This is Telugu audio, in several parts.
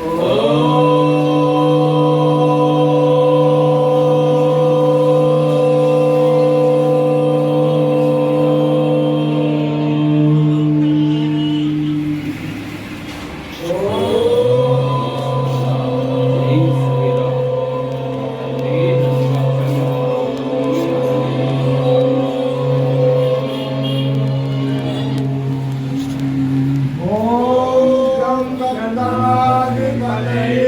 Oh. Hallelujah.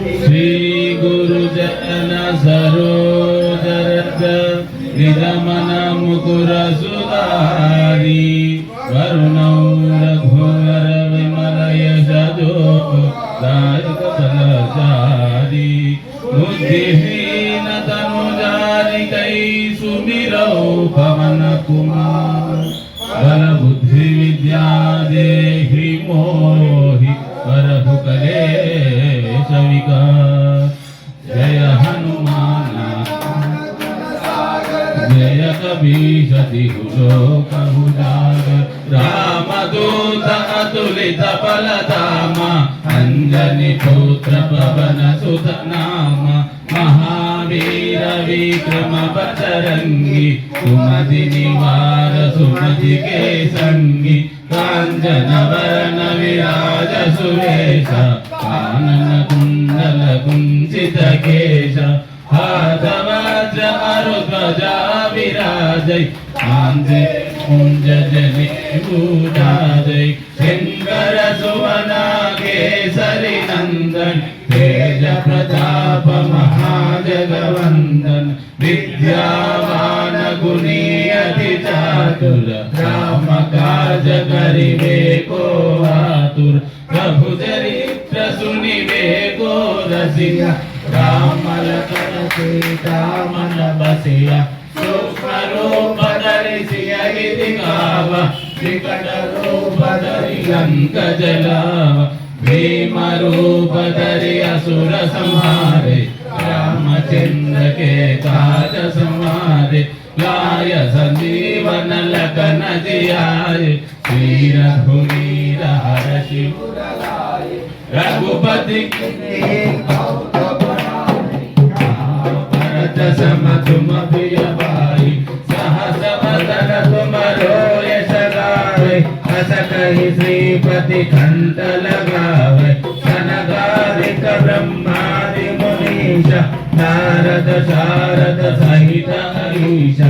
श्री गुरु जन सरोजरत निगमन मुकुर सुधारी वरुणौ रघुवर विमल यशजो दायक फलचारी बुद्धिहीन तनु जारिकै सुमिरौ पवन कुमार बल बुद्धि विद्या देहि मोहि परहु कलेश లోకములాగ రామదూత అతులిత ఫలధామ అంజని పుత్ర పవన సుతనామ మహావీర విక్రమ పచరంగి సుమతి నివార సుమతి కేసంగి కాంజనవరణ విరాజ సురేశ కానన కుండల కుంచిత కేశ हाथ वज्र अरुध्वजा कान्ते कुञ्ज जने भूजाजै शङ्कर सुवना केसरि नन्दन तेज प्रताप महाजगवन्दन विद्यावान गुणी अति चातुर राम काज करिबे को आतुर प्रभु चरित्र सुनिबे को रसिया राम लखन सीता मन बसिया विकटरूपधरिलङ्कजल भीमरूपधरि असुरसंहारे रामचन्द्र के काज संहारे लाय सजीवन लखन जियाय श्री रघुवीर हर शिव रघुपति सम तुम हस कहि श्रीपति कंठ लगावे सनगारिक ब्रह्मादि मुनीश नारद शारद सहित हरीश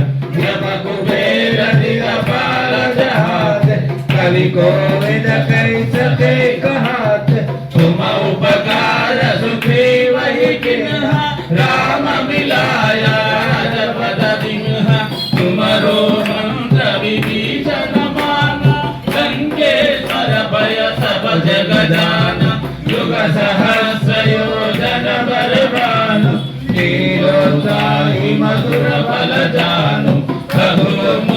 यम कुबेर दिगपाल जहात कवि कोविद మధుర ఫలజాను ప్రభువు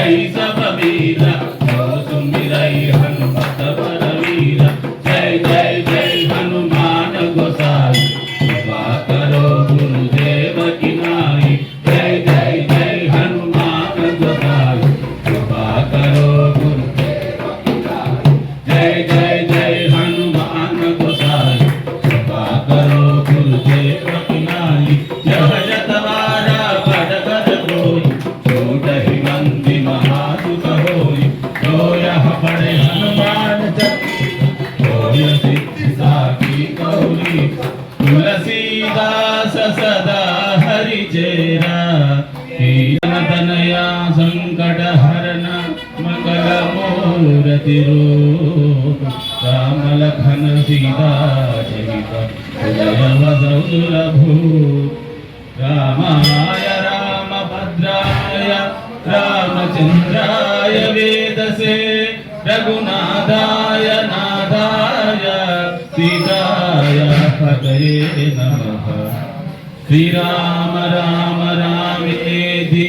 praise a. चंद्राय वेदसे रघुनाथाय नाथाय सीताय पतये नमः श्री राम राम रामेधि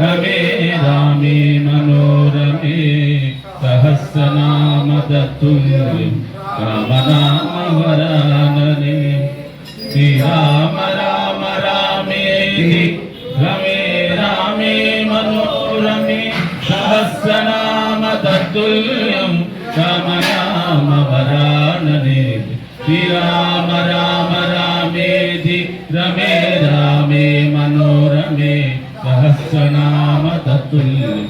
रमे रामे मनोरमे सहस्रनाम दत्तु कामनाम वरा సహస్రనామ తత్తుల్యం రామనామ వరాణనే శ్రీరామ రామ రామేధి రమే రామే మనోరమే సహస్రనామ తత్తుల్యం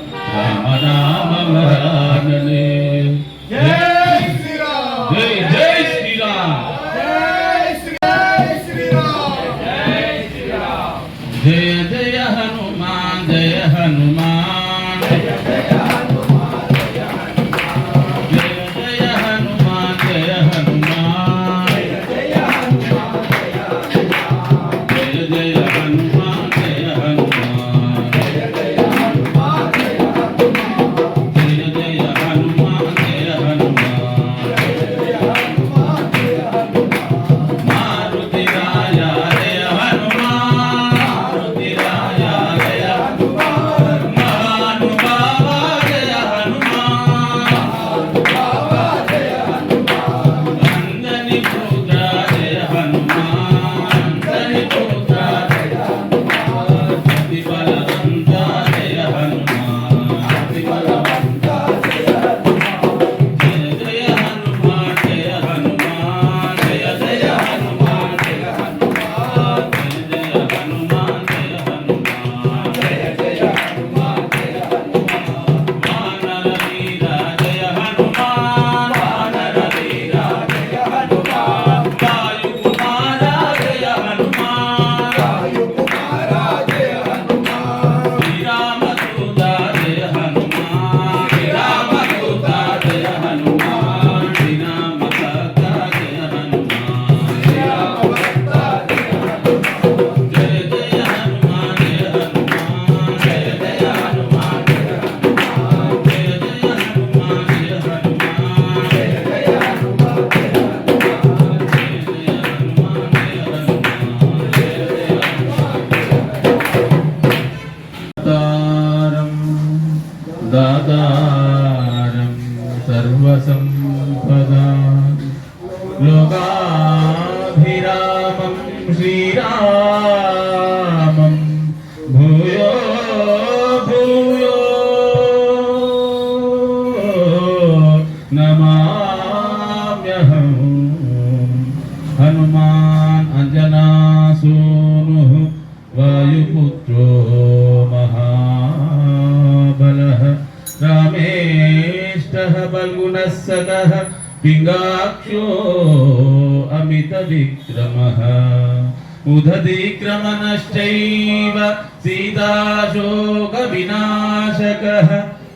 ఉదధిక్రమణశ్చైవ సీతాశోకవినాశకः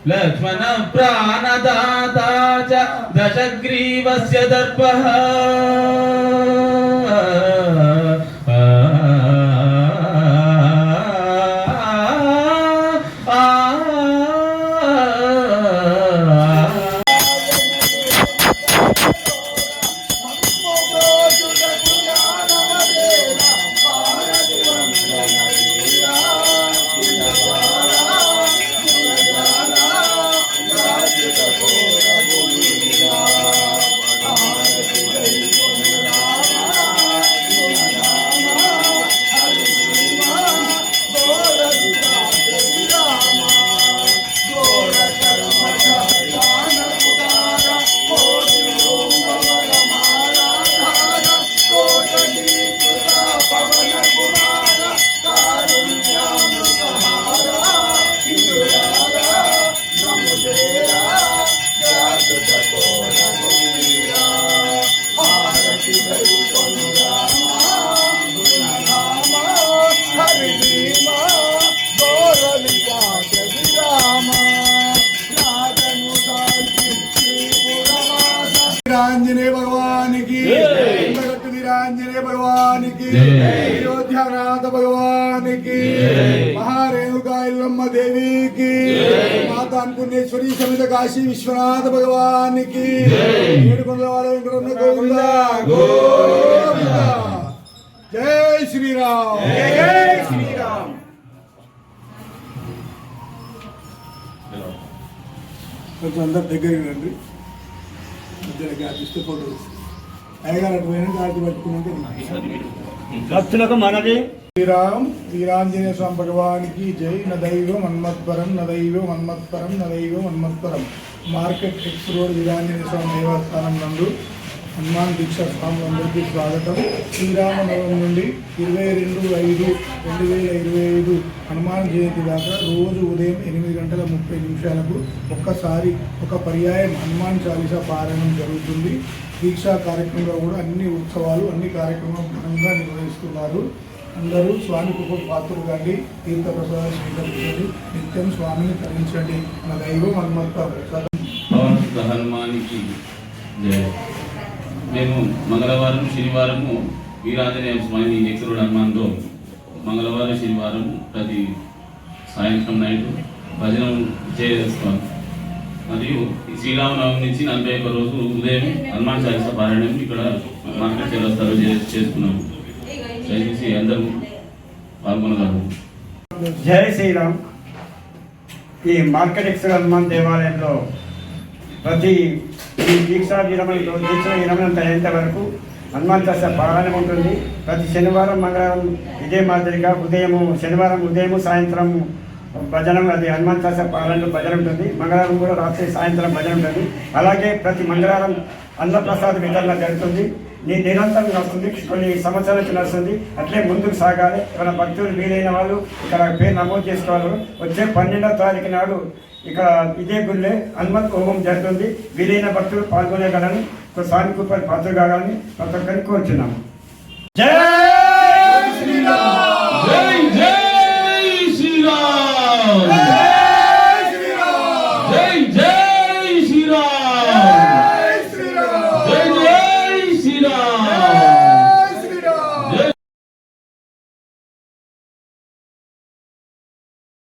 లక్ష్మణ ప్రాణదాతా చ దశగ్రీవస్య దేవికి మాత అన్పుణ్యేశ్వరి సమిత కాశీ వెంకటరమణ గోవింద. గోవింద జై శ్రీరామ్. జై శ్రీరామ్. కొంచెం అందరు దగ్గరికి రండి. మధ్యలో గ్యాప్ ఇస్తే ఫోటో అయ్యగారు అటు పోయినా గాడి పట్టుకున్నాక భక్తులకు మనది శ్రీరామ్ వీరాంజనేయ స్వామి భగవానికి జై నదైవం దైవం మన్మత్పరం న దైవం మన్మత్పరం మన్మత్పరం market X road Veeranjaneya Swamy దేవస్థానం నందు హనుమాన్ దీక్ష స్వాములందరికీ స్వాగతం. శ్రీరామనవమి నుండి ఇరవై రెండు ఐదు రెండు వేల ఇరవై ఐదు హనుమాన్ జయంతి దాకా రోజు ఉదయం ఎనిమిది గంటల ముప్పై నిమిషాలకు ఒక్కసారి ఒక పర్యాయం హనుమాన్ చాలీసా పారాయణం జరుగుతుంది. దీక్షా కార్యక్రమంలో కూడా అన్ని ఉత్సవాలు అన్ని కార్యక్రమాలు ఘనంగా నిర్వహిస్తున్నారు. అందరూ స్వామి కృప పాత్రలు కండి తీర్థ ప్రసాదం స్వీకరించండి నిత్యం స్వామిని తరించండి. మన దైవం హనుమంత ప్రసాదం. హనుమానికి మేము మంగళవారం శనివారము వీరాంజనేయ స్వామి ఎక్సరుడు హనుమాన్లో మంగళవారం శనివారం ప్రతి సాయంత్రం నైట్ భజన చేస్తాం. మరియు శ్రీరామనవమి నుంచి నలభై ఒక్క రోజు ఉదయం హనుమాన్ చాలీస పారాయణం ఇక్కడ మార్కెట్ చేస్తారు చేసుకున్నాము. దయచేసి అందరూ పాల్గొనగలరు. శ్రీరామ్. ఈ మార్కెట్ హనుమాన్ దేవాలయంలో ప్రతి ఈ దీక్షా విరమణలో దీక్ష విరమణ అయ్యేంత వరకు హనుమాన్ చర్చ బాగానే ఉంటుంది. ప్రతి శనివారం మంగళవారం ఇదే మాదిరిగా ఉదయము శనివారం ఉదయం సాయంత్రం భజనం అది హనుమాన్ చాలీసా పాలనలో భజన ఉంటుంది. మంగళవారం కూడా రాత్రి సాయంత్రం భజన ఉంటుంది. అలాగే ప్రతి మంగళవారం అన్నప్రసాద వితరణ జరుగుతుంది. నేను నిరంతరం నడుస్తుంది కొన్ని సంవత్సరాల నడుస్తుంది అట్లే ముందుకు సాగాలి. మన భక్తులు వీలైన వాళ్ళు ఇక్కడ పేరు నమోదు చేసుకోవాలి. వచ్చే పన్నెండవ తారీఖు నాడు ఇక్కడ ఇదే గుళ్ళే హనుమత్ హోమం జరుగుతుంది. వీలైన భక్తులు పాల్గొనేగలని స్వామి కృప పాత్ర కాగాలని ప్రతి ఒక్కరిని కోరుచున్నాము. జై శ్రీరామ్! జై జై శ్రీరామ్!